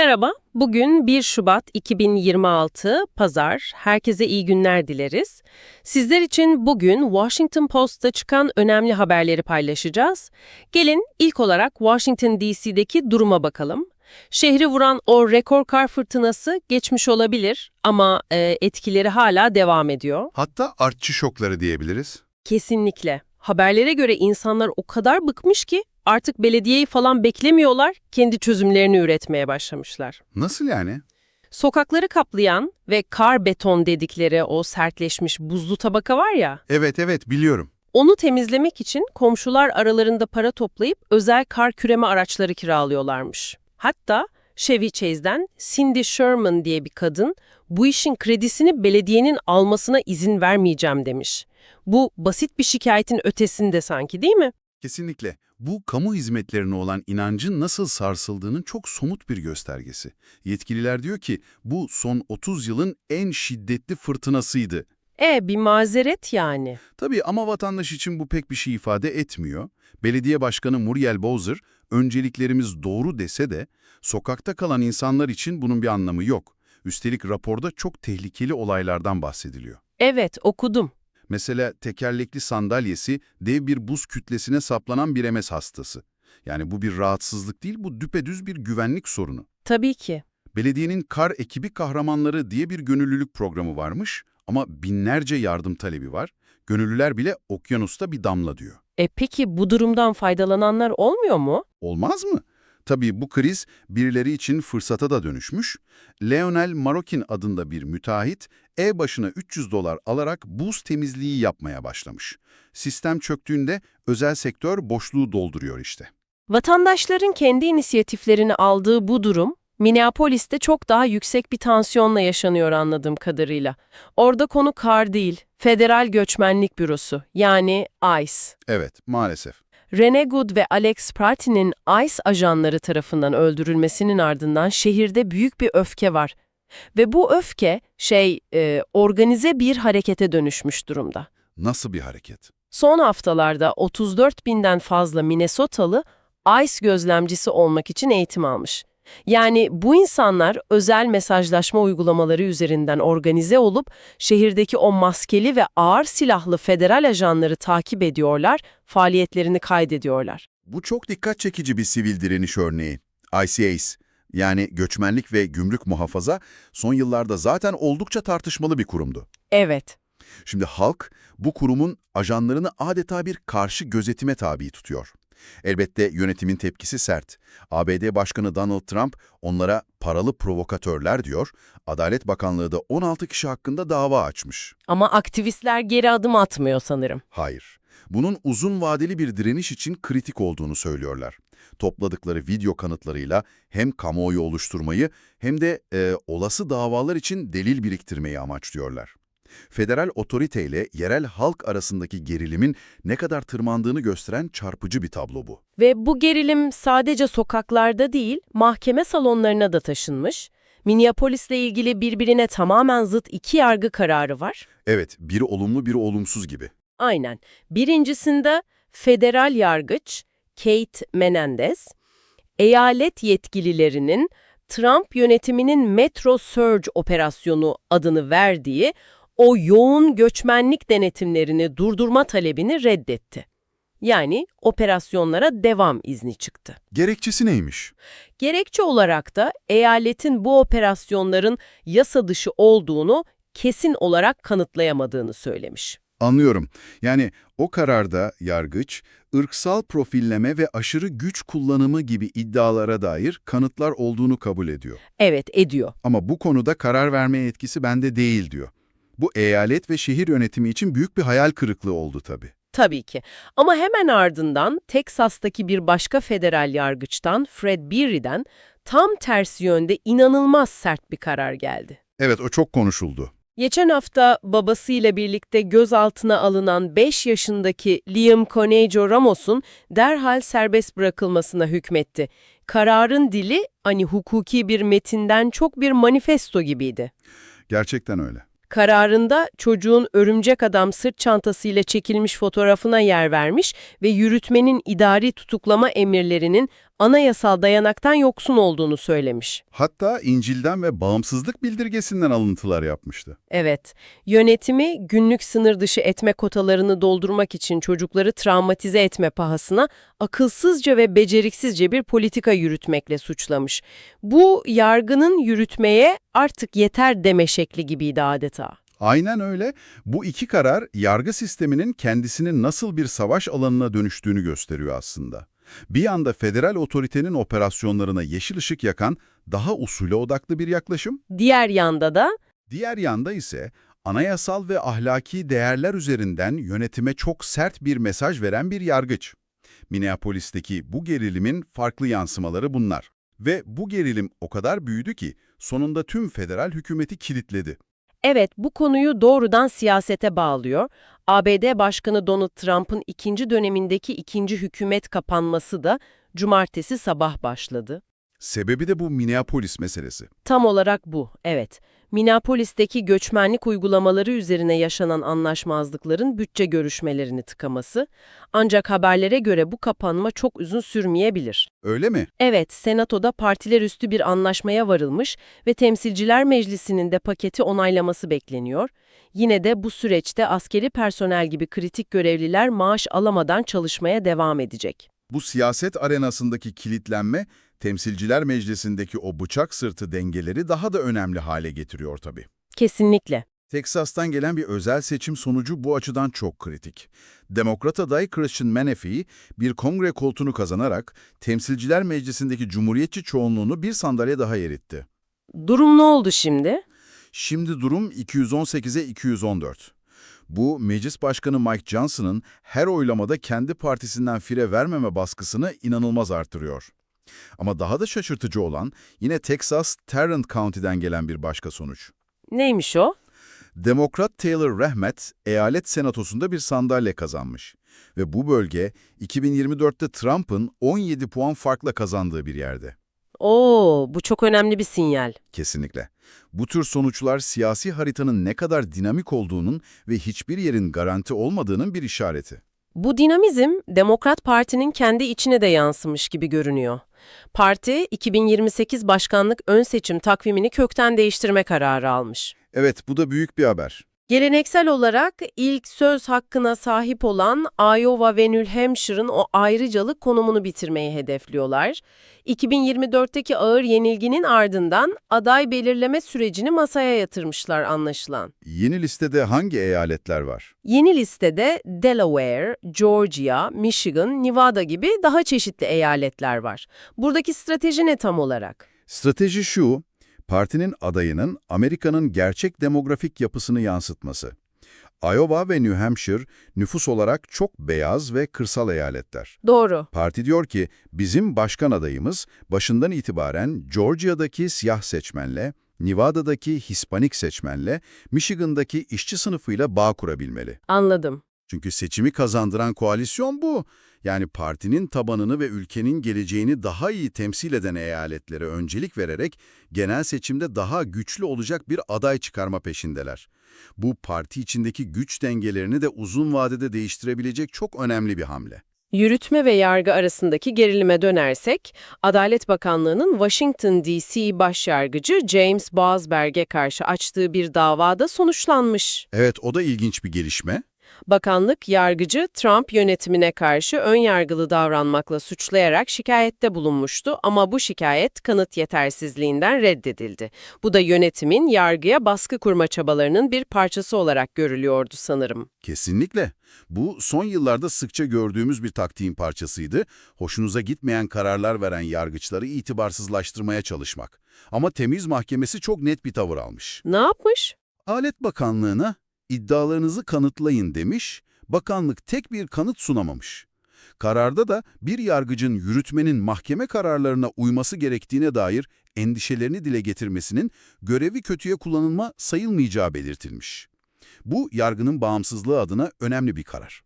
Merhaba, bugün 1 Şubat 2026, Pazar. Herkese iyi günler dileriz. Sizler için bugün Washington Post'ta çıkan önemli haberleri paylaşacağız. Gelin ilk olarak Washington DC'deki duruma bakalım. Şehri vuran o rekor kar fırtınası geçmiş olabilir ama e, etkileri hala devam ediyor. Hatta artçı şokları diyebiliriz. Kesinlikle. Haberlere göre insanlar o kadar bıkmış ki artık belediyeyi falan beklemiyorlar, kendi çözümlerini üretmeye başlamışlar. Nasıl yani? Sokakları kaplayan ve kar beton dedikleri o sertleşmiş buzlu tabaka var ya, Evet evet biliyorum. onu temizlemek için komşular aralarında para toplayıp özel kar küreme araçları kiralıyorlarmış. Hatta Chevy Chase'den Cindy Sherman diye bir kadın bu işin kredisini belediyenin almasına izin vermeyeceğim demiş. Bu basit bir şikayetin ötesinde sanki değil mi? Kesinlikle. Bu kamu hizmetlerine olan inancın nasıl sarsıldığının çok somut bir göstergesi. Yetkililer diyor ki bu son 30 yılın en şiddetli fırtınasıydı. E bir mazeret yani. Tabii ama vatandaş için bu pek bir şey ifade etmiyor. Belediye Başkanı Muriel Bowser, önceliklerimiz doğru dese de sokakta kalan insanlar için bunun bir anlamı yok. Üstelik raporda çok tehlikeli olaylardan bahsediliyor. Evet okudum. Mesela tekerlekli sandalyesi dev bir buz kütlesine saplanan bir MS hastası. Yani bu bir rahatsızlık değil, bu düpedüz bir güvenlik sorunu. Tabii ki. Belediyenin Kar Ekibi Kahramanları diye bir gönüllülük programı varmış ama binlerce yardım talebi var. Gönüllüler bile okyanusta bir damla diyor. E peki bu durumdan faydalananlar olmuyor mu? Olmaz mı? Tabii bu kriz birileri için fırsata da dönüşmüş. Leonel Marokin adında bir müteahhit ev başına 300 dolar alarak buz temizliği yapmaya başlamış. Sistem çöktüğünde özel sektör boşluğu dolduruyor işte. Vatandaşların kendi inisiyatiflerini aldığı bu durum, Minneapolis'te çok daha yüksek bir tansiyonla yaşanıyor anladığım kadarıyla. Orada konu kar değil, Federal Göçmenlik Bürosu yani ICE. Evet, maalesef. Rene Good ve Alex Pratin'in ICE ajanları tarafından öldürülmesinin ardından şehirde büyük bir öfke var. Ve bu öfke şey e, organize bir harekete dönüşmüş durumda. Nasıl bir hareket? Son haftalarda 34 binden fazla Minnesotalı ICE gözlemcisi olmak için eğitim almış. Yani bu insanlar özel mesajlaşma uygulamaları üzerinden organize olup şehirdeki o maskeli ve ağır silahlı federal ajanları takip ediyorlar, faaliyetlerini kaydediyorlar. Bu çok dikkat çekici bir sivil direniş örneği. ICAs, yani Göçmenlik ve Gümrük Muhafaza, son yıllarda zaten oldukça tartışmalı bir kurumdu. Evet, Şimdi halk bu kurumun ajanlarını adeta bir karşı gözetime tabi tutuyor. Elbette yönetimin tepkisi sert. ABD Başkanı Donald Trump onlara paralı provokatörler diyor. Adalet Bakanlığı da 16 kişi hakkında dava açmış. ama aktivistler geri adım atmıyor sanırım. Hayır. Bunun uzun vadeli bir direniş için kritik olduğunu söylüyorlar. Topladıkları video kanıtlarıyla hem kamuoyu oluşturmayı hem de e, olası davalar için delil biriktirmeyi amaçlıyorlar. Federal otoriteyle yerel halk arasındaki gerilimin ne kadar tırmandığını gösteren çarpıcı bir tablo bu. Ve bu gerilim sadece sokaklarda değil, mahkeme salonlarına da taşınmış. Minneapolis'le ilgili birbirine tamamen zıt iki yargı kararı var. Evet, biri olumlu biri olumsuz gibi. Aynen. Birincisinde federal yargıç Kate Menendez, eyalet yetkililerinin Trump yönetiminin Metro Surge operasyonu adını verdiği o yoğun göçmenlik denetimlerini durdurma talebini reddetti. Yani operasyonlara devam izni çıktı. Gerekçesi neymiş? Gerekçe olarak da eyaletin bu operasyonların yasa dışı olduğunu kesin olarak kanıtlayamadığını söylemiş. Anlıyorum. Yani o kararda yargıç, ırksal profilleme ve aşırı güç kullanımı gibi iddialara dair kanıtlar olduğunu kabul ediyor. Evet, ediyor. Ama bu konuda karar verme yetkisi bende değil diyor. Bu eyalet ve şehir yönetimi için büyük bir hayal kırıklığı oldu tabii. Tabii ki. Ama hemen ardından Teksas'taki bir başka federal yargıçtan Fred Beery'den tam tersi yönde inanılmaz sert bir karar geldi. Evet o çok konuşuldu. Geçen hafta babasıyla birlikte gözaltına alınan 5 yaşındaki Liam Conejo Ramos'un derhal serbest bırakılmasına hükmetti. Kararın dili hani hukuki bir metinden çok bir manifesto gibiydi. Gerçekten öyle. Kararında çocuğun örümcek adam sırt çantasıyla çekilmiş fotoğrafına yer vermiş ve yürütmenin idari tutuklama emirlerinin anayasal dayanaktan yoksun olduğunu söylemiş. Hatta İncil'den ve bağımsızlık bildirgesinden alıntılar yapmıştı. Evet, yönetimi günlük sınır dışı etme kotalarını doldurmak için çocukları travmatize etme pahasına akılsızca ve beceriksizce bir politika yürütmekle suçlamış. Bu yargının yürütmeye artık yeter deme şekli gibiydi adeta. Aynen öyle. Bu iki karar yargı sisteminin kendisinin nasıl bir savaş alanına dönüştüğünü gösteriyor aslında. Bir yanda federal otoritenin operasyonlarına yeşil ışık yakan daha usule odaklı bir yaklaşım, Diğer yanda da diğer yanda ise anayasal ve ahlaki değerler üzerinden yönetime çok sert bir mesaj veren bir yargıç. Minneapolis'teki bu gerilimin farklı yansımaları bunlar. Ve bu gerilim o kadar büyüdü ki sonunda tüm federal hükümeti kilitledi. Evet, bu konuyu doğrudan siyasete bağlıyor. ABD Başkanı Donald Trump'ın ikinci dönemindeki ikinci hükümet kapanması da cumartesi sabah başladı. Sebebi de bu Minneapolis meselesi. Tam olarak bu, evet. Minneapolis'teki göçmenlik uygulamaları üzerine yaşanan anlaşmazlıkların bütçe görüşmelerini tıkaması. Ancak haberlere göre bu kapanma çok uzun sürmeyebilir. Öyle mi? Evet, Senato'da partiler üstü bir anlaşmaya varılmış ve Temsilciler Meclisi'nin de paketi onaylaması bekleniyor. Yine de bu süreçte askeri personel gibi kritik görevliler maaş alamadan çalışmaya devam edecek. Bu siyaset arenasındaki kilitlenme, Temsilciler Meclisi'ndeki o bıçak sırtı dengeleri daha da önemli hale getiriyor tabii. Kesinlikle. Teksas'tan gelen bir özel seçim sonucu bu açıdan çok kritik. Demokrat aday Christian Menefee bir kongre koltuğunu kazanarak Temsilciler Meclisi'ndeki Cumhuriyetçi çoğunluğunu bir sandalye daha eritti. Durum ne oldu şimdi? Şimdi durum 218'e 214. Bu, Meclis Başkanı Mike Johnson'ın her oylamada kendi partisinden fire vermeme baskısını inanılmaz artırıyor. Ama daha da şaşırtıcı olan yine Texas, Tarrant County'den gelen bir başka sonuç. Neymiş o? Demokrat Taylor Rahmet, eyalet senatosunda bir sandalye kazanmış. Ve bu bölge, 2024'te Trump'ın 17 puan farkla kazandığı bir yerde. Oo, bu çok önemli bir sinyal. Kesinlikle. Bu tür sonuçlar siyasi haritanın ne kadar dinamik olduğunun ve hiçbir yerin garanti olmadığının bir işareti. Bu dinamizm Demokrat Parti'nin kendi içine de yansımış gibi görünüyor. Parti 2028 başkanlık ön seçim takvimini kökten değiştirme kararı almış. Evet, bu da büyük bir haber. Geleneksel olarak ilk söz hakkına sahip olan Iowa ve New Hampshire'ın o ayrıcalık konumunu bitirmeyi hedefliyorlar. 2024'teki ağır yenilginin ardından aday belirleme sürecini masaya yatırmışlar anlaşılan. Yeni listede hangi eyaletler var? Yeni listede Delaware, Georgia, Michigan, Nevada gibi daha çeşitli eyaletler var. Buradaki strateji ne tam olarak? Strateji şu, partinin adayının Amerika'nın gerçek demografik yapısını yansıtması. Iowa ve New Hampshire nüfus olarak çok beyaz ve kırsal eyaletler. Doğru. Parti diyor ki bizim başkan adayımız başından itibaren Georgia'daki siyah seçmenle, Nevada'daki Hispanik seçmenle, Michigan'daki işçi sınıfıyla bağ kurabilmeli. Anladım. Çünkü seçimi kazandıran koalisyon bu. Yani partinin tabanını ve ülkenin geleceğini daha iyi temsil eden eyaletlere öncelik vererek genel seçimde daha güçlü olacak bir aday çıkarma peşindeler. Bu parti içindeki güç dengelerini de uzun vadede değiştirebilecek çok önemli bir hamle. Yürütme ve yargı arasındaki gerilime dönersek, Adalet Bakanlığı'nın Washington D.C. Başyargıcı James Bosberg'e karşı açtığı bir davada sonuçlanmış. Evet o da ilginç bir gelişme. Bakanlık, yargıcı Trump yönetimine karşı ön yargılı davranmakla suçlayarak şikayette bulunmuştu ama bu şikayet kanıt yetersizliğinden reddedildi. Bu da yönetimin yargıya baskı kurma çabalarının bir parçası olarak görülüyordu sanırım. Kesinlikle. Bu son yıllarda sıkça gördüğümüz bir taktiğin parçasıydı. Hoşunuza gitmeyen kararlar veren yargıçları itibarsızlaştırmaya çalışmak. Ama temiz mahkemesi çok net bir tavır almış. Ne yapmış? Alet Bakanlığı'na iddialarınızı kanıtlayın demiş, bakanlık tek bir kanıt sunamamış. Kararda da bir yargıcın yürütmenin mahkeme kararlarına uyması gerektiğine dair endişelerini dile getirmesinin görevi kötüye kullanılma sayılmayacağı belirtilmiş. Bu yargının bağımsızlığı adına önemli bir karar.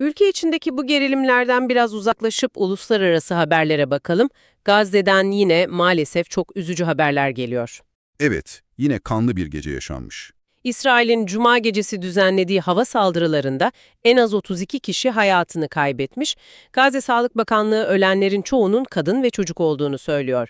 Ülke içindeki bu gerilimlerden biraz uzaklaşıp uluslararası haberlere bakalım. Gazze'den yine maalesef çok üzücü haberler geliyor. Evet, yine kanlı bir gece yaşanmış. İsrail'in cuma gecesi düzenlediği hava saldırılarında en az 32 kişi hayatını kaybetmiş. Gazze Sağlık Bakanlığı ölenlerin çoğunun kadın ve çocuk olduğunu söylüyor.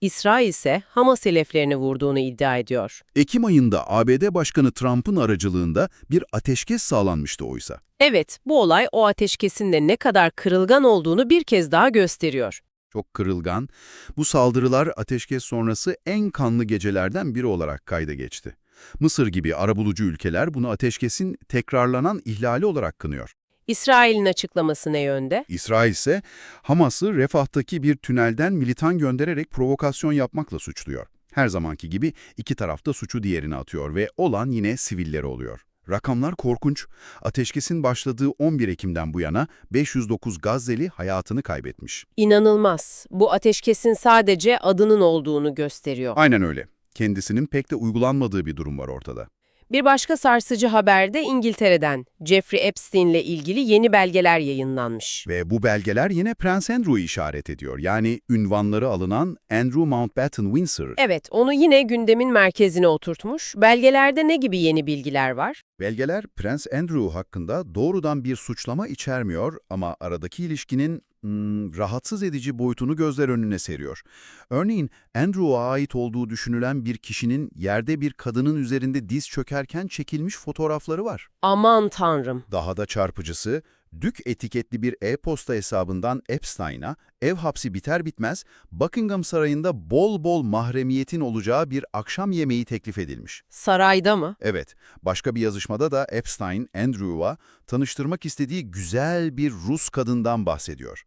İsrail ise Hamas hedeflerini vurduğunu iddia ediyor. Ekim ayında ABD Başkanı Trump'ın aracılığında bir ateşkes sağlanmıştı oysa. Evet, bu olay o ateşkesin de ne kadar kırılgan olduğunu bir kez daha gösteriyor. Çok kırılgan, bu saldırılar ateşkes sonrası en kanlı gecelerden biri olarak kayda geçti. Mısır gibi arabulucu ülkeler bunu ateşkesin tekrarlanan ihlali olarak kınıyor. İsrail'in açıklaması ne yönde? İsrail ise Hamas'ı Refah'taki bir tünelden militan göndererek provokasyon yapmakla suçluyor. Her zamanki gibi iki tarafta suçu diğerine atıyor ve olan yine siviller oluyor. Rakamlar korkunç. Ateşkesin başladığı 11 Ekim'den bu yana 509 Gazze'li hayatını kaybetmiş. İnanılmaz. Bu ateşkesin sadece adının olduğunu gösteriyor. Aynen öyle. Kendisinin pek de uygulanmadığı bir durum var ortada. Bir başka sarsıcı haber de İngiltere'den. Jeffrey Epstein ile ilgili yeni belgeler yayınlanmış. Ve bu belgeler yine Prens Andrew'u işaret ediyor. Yani ünvanları alınan Andrew Mountbatten Windsor. Evet, onu yine gündemin merkezine oturtmuş. Belgelerde ne gibi yeni bilgiler var? Belgeler Prens Andrew hakkında doğrudan bir suçlama içermiyor ama aradaki ilişkinin hmm, rahatsız edici boyutunu gözler önüne seriyor. Örneğin Andrew'a ait olduğu düşünülen bir kişinin yerde bir kadının üzerinde diz çökerken çekilmiş fotoğrafları var. Aman tanrım. Daha da çarpıcısı, Dük etiketli bir e-posta hesabından Epstein'a ev hapsi biter bitmez Buckingham Sarayı'nda bol bol mahremiyetin olacağı bir akşam yemeği teklif edilmiş. Sarayda mı? Evet, başka bir yazışmada da Epstein, Andrew'a tanıştırmak istediği güzel bir Rus kadından bahsediyor.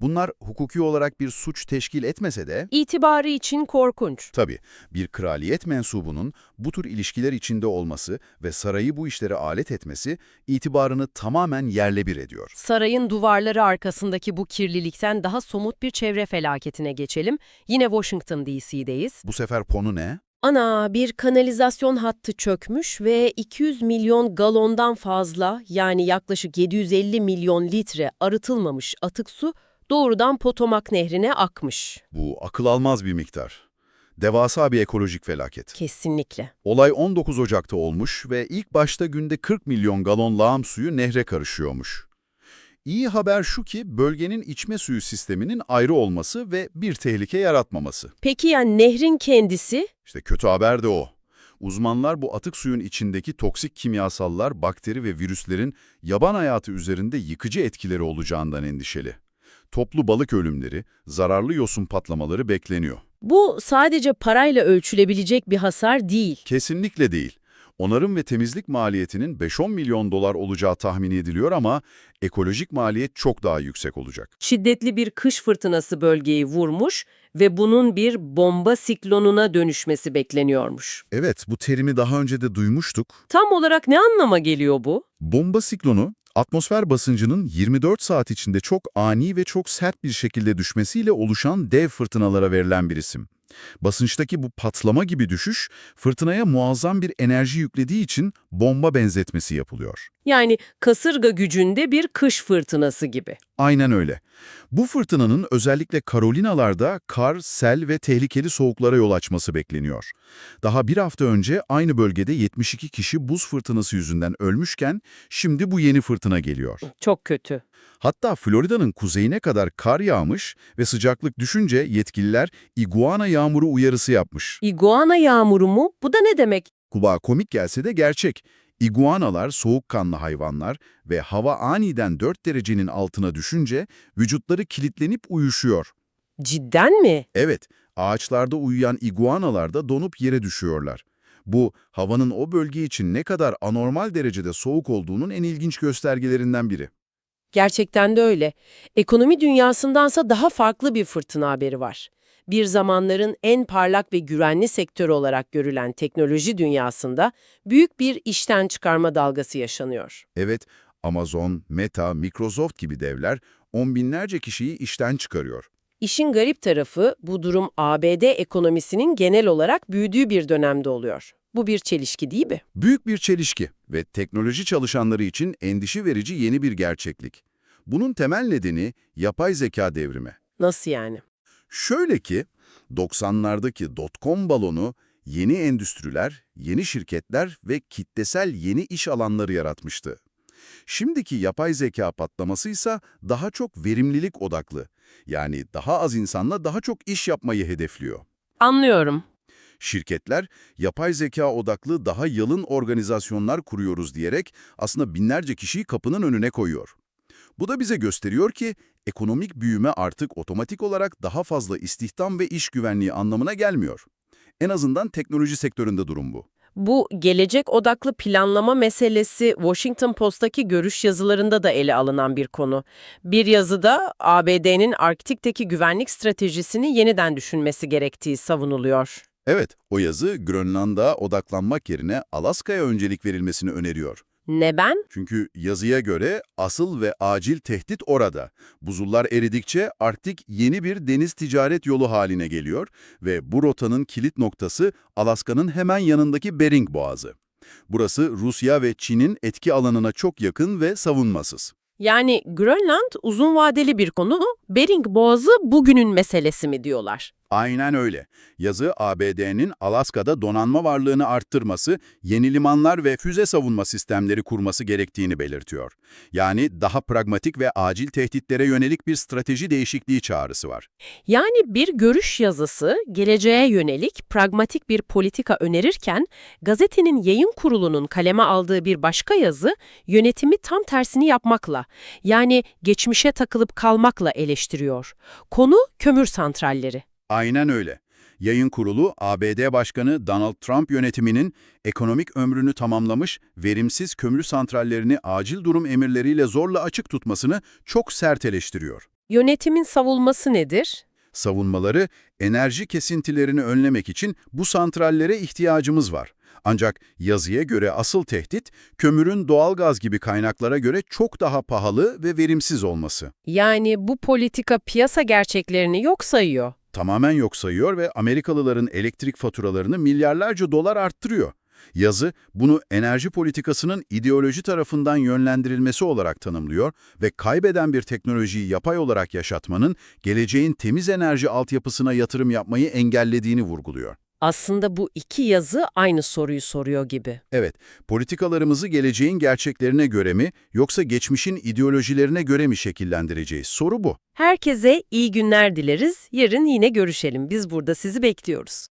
Bunlar hukuki olarak bir suç teşkil etmese de, İtibarı için korkunç. tabii bir kraliyet mensubunun bu tür ilişkiler içinde olması ve sarayı bu işlere alet etmesi itibarını tamamen yerle bir ediyor. Sarayın duvarları arkasındaki bu kirlilikten daha somut bir çevre felaketine geçelim. Yine Washington DC'deyiz. Bu sefer konu ne? Ana bir kanalizasyon hattı çökmüş ve 200 milyon galondan fazla yani yaklaşık 750 milyon litre arıtılmamış atık su doğrudan Potomac Nehri'ne akmış. Bu akıl almaz bir miktar. Devasa bir ekolojik felaket. Kesinlikle. Olay 19 Ocak'ta olmuş ve ilk başta günde 40 milyon galon lağım suyu nehre karışıyormuş. İyi haber şu ki bölgenin içme suyu sisteminin ayrı olması ve bir tehlike yaratmaması. Peki ya nehrin kendisi? İşte kötü haber de o. Uzmanlar bu atık suyun içindeki toksik kimyasallar, bakteri ve virüslerin yaban hayatı üzerinde yıkıcı etkileri olacağından endişeli. Toplu balık ölümleri, zararlı yosun patlamaları bekleniyor. Bu sadece parayla ölçülebilecek bir hasar değil. Kesinlikle değil. Onarım ve temizlik maliyetinin 5-10 milyon dolar olacağı tahmin ediliyor ama ekolojik maliyet çok daha yüksek olacak. Şiddetli bir kış fırtınası bölgeyi vurmuş ve bunun bir bomba siklonuna dönüşmesi bekleniyormuş. Evet, bu terimi daha önce de duymuştuk. Tam olarak ne anlama geliyor bu? Bomba siklonu, atmosfer basıncının 24 saat içinde çok ani ve çok sert bir şekilde düşmesiyle oluşan dev fırtınalara verilen bir isim. Basınçtaki bu patlama gibi düşüş, fırtınaya muazzam bir enerji yüklediği için bomba benzetmesi yapılıyor. Yani kasırga gücünde bir kış fırtınası gibi. Aynen öyle. Bu fırtınanın özellikle Karolinalarda kar, sel ve tehlikeli soğuklara yol açması bekleniyor. Daha bir hafta önce aynı bölgede 72 kişi buz fırtınası yüzünden ölmüşken şimdi bu yeni fırtına geliyor. Çok kötü. Hatta Florida'nın kuzeyine kadar kar yağmış ve sıcaklık düşünce yetkililer iguana yağmuru uyarısı yapmış. İguana yağmuru mu? Bu da ne demek? Kulağa komik gelse de gerçek. İguanalar soğukkanlı hayvanlar ve hava aniden 4 derecenin altına düşünce vücutları kilitlenip uyuşuyor. Cidden mi? Evet, ağaçlarda uyuyan iguanalar da donup yere düşüyorlar. Bu, havanın o bölge için ne kadar anormal derecede soğuk olduğunun en ilginç göstergelerinden biri. Gerçekten de öyle. Ekonomi dünyasındansa daha farklı bir fırtına haberi var. Bir zamanların en parlak ve güvenli sektörü olarak görülen teknoloji dünyasında büyük bir işten çıkarma dalgası yaşanıyor. Evet, Amazon, Meta, Microsoft gibi devler on binlerce kişiyi işten çıkarıyor. İşin garip tarafı bu durum ABD ekonomisinin genel olarak büyüdüğü bir dönemde oluyor. Bu bir çelişki değil mi? Büyük bir çelişki ve teknoloji çalışanları için endişe verici yeni bir gerçeklik. Bunun temel nedeni yapay zeka devrimi. Nasıl yani? Şöyle ki, 90'lardaki dot-com balonu Yeni endüstriler, yeni şirketler ve kitlesel yeni iş alanları yaratmıştı. Şimdiki yapay zeka patlaması ise daha çok verimlilik odaklı. Yani daha az insanla daha çok iş yapmayı hedefliyor. Anlıyorum. Şirketler, yapay zeka odaklı daha yalın organizasyonlar kuruyoruz diyerek aslında binlerce kişiyi kapının önüne koyuyor. Bu da bize gösteriyor ki ekonomik büyüme artık otomatik olarak daha fazla istihdam ve iş güvenliği anlamına gelmiyor. En azından teknoloji sektöründe durum bu. Bu gelecek odaklı planlama meselesi Washington Post'taki görüş yazılarında da ele alınan bir konu. Bir yazıda ABD'nin Arktik'teki güvenlik stratejisini yeniden düşünmesi gerektiği savunuluyor. Evet, o yazı Grönland'a odaklanmak yerine Alaska'ya öncelik verilmesini öneriyor. Neden? Çünkü yazıya göre asıl ve acil tehdit orada. Buzullar eridikçe Arktik yeni bir deniz ticaret yolu haline geliyor ve bu rotanın kilit noktası Alaska'nın hemen yanındaki Bering Boğazı. Burası Rusya ve Çin'in etki alanına çok yakın ve savunmasız. Yani Grönland uzun vadeli bir konu, Bering Boğazı bugünün meselesi mi diyorlar? Aynen öyle. Yazı ABD'nin Alaska'da donanma varlığını arttırması, yeni limanlar ve füze savunma sistemleri kurması gerektiğini belirtiyor. Yani daha pragmatik ve acil tehditlere yönelik bir strateji değişikliği çağrısı var. Yani bir görüş yazısı geleceğe yönelik pragmatik bir politika önerirken gazetenin yayın kurulunun kaleme aldığı bir başka yazı yönetimi tam tersini yapmakla yani geçmişe takılıp kalmakla eleştiriyor. Konu kömür santralleri. Aynen öyle. Yayın kurulu, ABD Başkanı Donald Trump yönetiminin ekonomik ömrünü tamamlamış, verimsiz kömür santrallerini acil durum emirleriyle zorla açık tutmasını çok sert eleştiriyor. Yönetimin savunması nedir? Savunmaları, enerji kesintilerini önlemek için bu santrallere ihtiyacımız var. Ancak yazıya göre asıl tehdit, kömürün doğalgaz gibi kaynaklara göre çok daha pahalı ve verimsiz olması. Yani bu politika piyasa gerçeklerini yok sayıyor. Tamamen yok sayıyor ve Amerikalıların elektrik faturalarını milyarlarca dolar arttırıyor. Yazı bunu enerji politikasının ideoloji tarafından yönlendirilmesi olarak tanımlıyor ve kaybeden bir teknolojiyi yapay olarak yaşatmanın geleceğin temiz enerji altyapısına yatırım yapmayı engellediğini vurguluyor. Aslında bu iki yazı aynı soruyu soruyor gibi. Evet, politikalarımızı geleceğin gerçeklerine göre mi yoksa geçmişin ideolojilerine göre mi şekillendireceğiz? Soru bu. Herkese iyi günler dileriz. Yarın yine görüşelim. Biz burada sizi bekliyoruz.